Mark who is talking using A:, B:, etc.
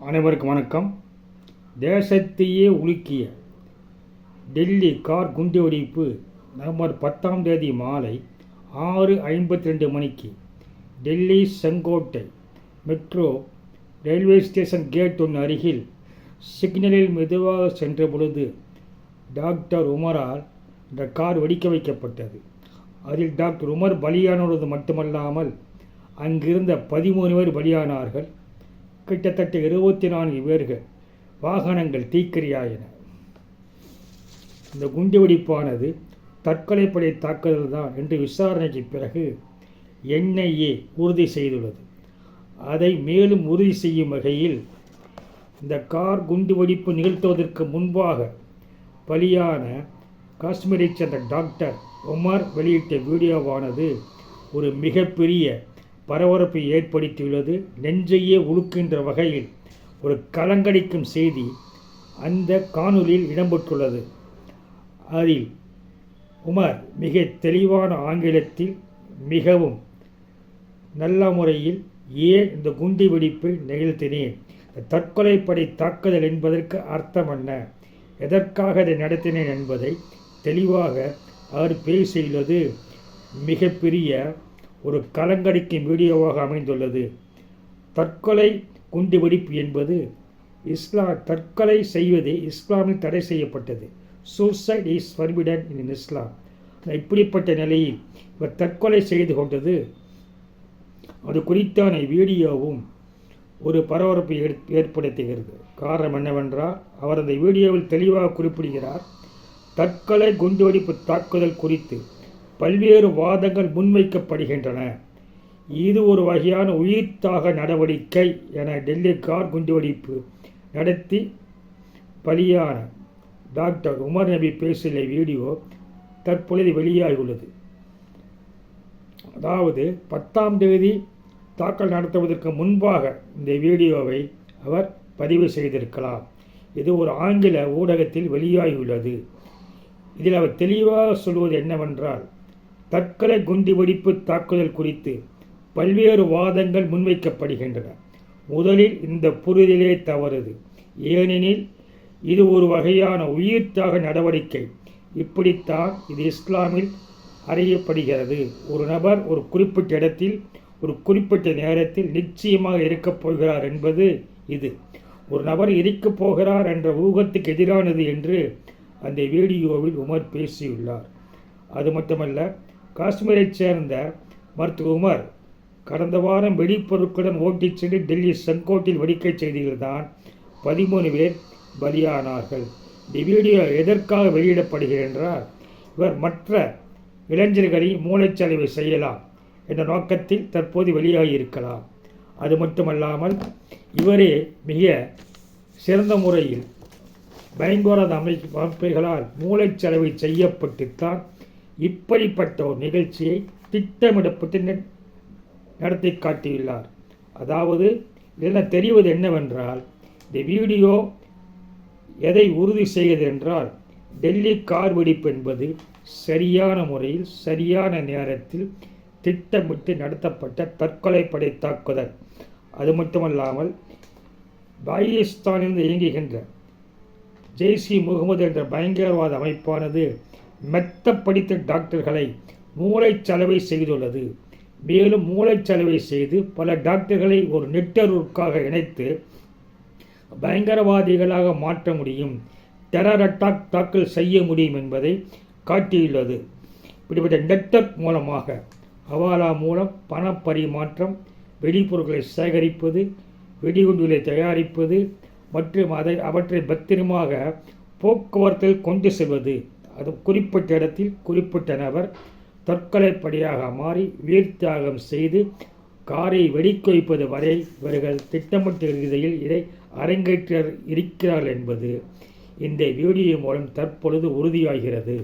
A: அனைவருக்கும் வணக்கம். தேசத்தையே உலுக்கிய டெல்லி கார் குண்டுவெடிப்பு நவம்பர் பத்தாம் தேதி மாலை ஆறு ஐம்பத்தி ரெண்டு மணிக்கு டெல்லி செங்கோட்டை மெட்ரோ ரயில்வே ஸ்டேஷன் கேட் ஒன்று அருகில் சிக்னலில் மெதுவாக சென்ற பொழுது டாக்டர் உமரால் இந்த கார் வெடிக்க வைக்கப்பட்டது. அதில் டாக்டர் உமர் பலியானது மட்டுமல்லாமல் அங்கிருந்த பதிமூணு பேர் பலியானார்கள். கிட்டத்தட்ட இருபத்தி நான்கு பேர்கள் வாகனங்கள் தீக்கிரையாயின. இந்த குண்டுவெடிப்பானது தற்கொலைப்படை தாக்குதல் தான் என்று விசாரணைக்கு பிறகு என்ஐஏ உறுதி செய்துள்ளது. அதை மேலும் உறுதி செய்யும் வகையில் இந்த கார் குண்டுவெடிப்பு நிகழ்த்துவதற்கு முன்பாக பலியான காஷ்மீரைச் சேர்ந்த டாக்டர் உமர் வெளியிட்ட வீடியோவானது ஒரு மிகப்பெரிய பரபரப்பை ஏற்படுத்தியுள்ளது. நெஞ்சையே உழுக்கின்ற வகையில் ஒரு கலங்கடிக்கும் செய்தி அந்த காணொலியில் இடம்பெற்றுள்ளது. அதில் உமர் மிக தெளிவான ஆங்கிலத்தில் மிகவும் நல்ல முறையில் ஏன் இந்த குண்டு வெடிப்பை நிகழ்த்தினேன் தற்கொலைப்படை தாக்குதல் என்பதற்கு அர்த்தம் என்ன? எதற்காக இதை நடத்தினேன் என்பதை தெளிவாக அவர் பேசியுள்ளது மிகப்பெரிய ஒரு கலங்கடிக்கும் வீடியோவாக அமைந்துள்ளது. தற்கொலை குண்டு வெடிப்பு என்பது இஸ்லா தற்கொலை செய்வது இஸ்லாமில் தடை செய்யப்பட்டது. Suicide is forbidden in Islam இப்படிப்பட்ட நிலையில் இவர் தற்கொலை செய்து கொண்டது. அது குறித்தான வீடியோவும் ஒரு பரபரப்பை ஏற்படுத்துகிறது. காரணம் என்னவென்றால் அவர் அந்த வீடியோவில் தெளிவாக குறிப்பிடுகிறார் தற்கொலை குண்டுவெடிப்பு தாக்குதல் குறித்து. பல்வேறு வாதங்கள் முன்வைக்கப்படுகின்றன. இது ஒரு வகையான உயிர்த்தாக நடவடிக்கை என டெல்லி கார் குண்டுவெடிப்பு நடத்தி பலியான டாக்டர் உமர் நபி பேசிய வீடியோ தற்பொழுது வெளியாகியுள்ளது. அதாவது பத்தாம் தேதி தாக்கல் நடத்துவதற்கு முன்பாக இந்த வீடியோவை அவர் பதிவு செய்திருக்கலாம். இது ஒரு ஆங்கில ஊடகத்தில் வெளியாகியுள்ளது. இதில் அவர் தெளிவாக சொல்வது என்னவென்றால் தற்கொலை குண்டுவெடிப்பு தாக்குதல் குறித்து பல்வேறு வாதங்கள் முன்வைக்கப்படுகின்றன. முதலில் இந்த புரிதலே தவறுது. ஏனெனில் இது ஒரு வகையான உயிர்த்தாக நடவடிக்கை. இப்படித்தான் இது இஸ்லாமில் அறியப்படுகிறது. ஒரு நபர் ஒரு குறிப்பிட்ட இடத்தில் ஒரு குறிப்பிட்ட நேரத்தில் நிச்சயமாக இருக்கப் போகிறார் என்பது இது. ஒரு நபர் இருக்கப் போகிறார் என்ற ஊகத்துக்கு எதிரானது என்று அந்த வீடியோவில் உமர் பேசியுள்ளார். அது மட்டுமல்ல காஷ்மீரைச் சேர்ந்த மருத்துவ உமர் கடந்த வாரம் வெடிப்பொருட்களுடன் ஓட்டிச் சென்று டெல்லி செங்கோட்டில் வெடிக்கை செய்தியில்தான் பதிமூணு பேர் பலியானார்கள். இந்த வீடியோ எதற்காக வெளியிடப்படுகிறார் இவர் மற்ற இளைஞர்களை மூளைச்சலவை செய்யலாம் என்ற நோக்கத்தில் தற்போது வெளியாகியிருக்கலாம். அது மட்டுமல்லாமல் இவரே மிக சிறந்த முறையில் பயங்கரவாத அமைப்பு அமைப்புகளால் மூளைச்சலவை செய்யப்பட்டுத்தான் இப்படிப்பட்ட ஒரு நிகழ்ச்சியை திட்டமிடப்பட்டு நடத்தி காட்டியுள்ளார். அதாவது இதெல்லாம் தெரிவது என்னவென்றால் இந்த வீடியோ எதை உறுதி செய்கிறது என்றால் டெல்லி கார் வெடிப்பு என்பது சரியான முறையில் சரியான நேரத்தில் திட்டமிட்டு நடத்தப்பட்ட தற்கொலைப்படை தாக்குதல். அது மட்டுமல்லாமல் பாகிஸ்தானிலிருந்து இயங்குகின்ற ஜெய்சி முகமது என்ற பயங்கரவாத அமைப்பானது மெத்த படித்த டாக்டர்களை மூளைச்சலவை செய்துள்ளது. மேலும் மூளைச்சலவை செய்து பல டாக்டர்களை ஒரு நெட்வொர்க்காக இணைத்து பயங்கரவாதிகளாக மாற்ற முடியும் டெரர் அட்டாக் தாக்கல் செய்ய முடியும் என்பதை காட்டியுள்ளது. இப்படிப்பட்ட நெட்வொர்க் மூலமாக ஹவாலா மூலம் பண பரிமாற்றம் வெடிப்பொருட்களை சேகரிப்பது வெடிகுண்டுகளை தயாரிப்பது மற்றும் அதை அவற்றை பத்திரமாக போக்குவரத்தில் கொண்டு செல்வது அது குறிப்பிட்ட இடத்தில் குறிப்பிட்ட நபர் தற்கொலைப்படியாக மாறி உயிர்த்தியாகம் செய்து காரை வெடிக்க வைப்பது வரை இவர்கள் திட்டமிட்ட ரீதியில் இதை அரங்கேற்ற இருக்கிறார்கள் என்பது. இந்த வீடியோ மூலம் தற்பொழுது உறுதியாகிறது.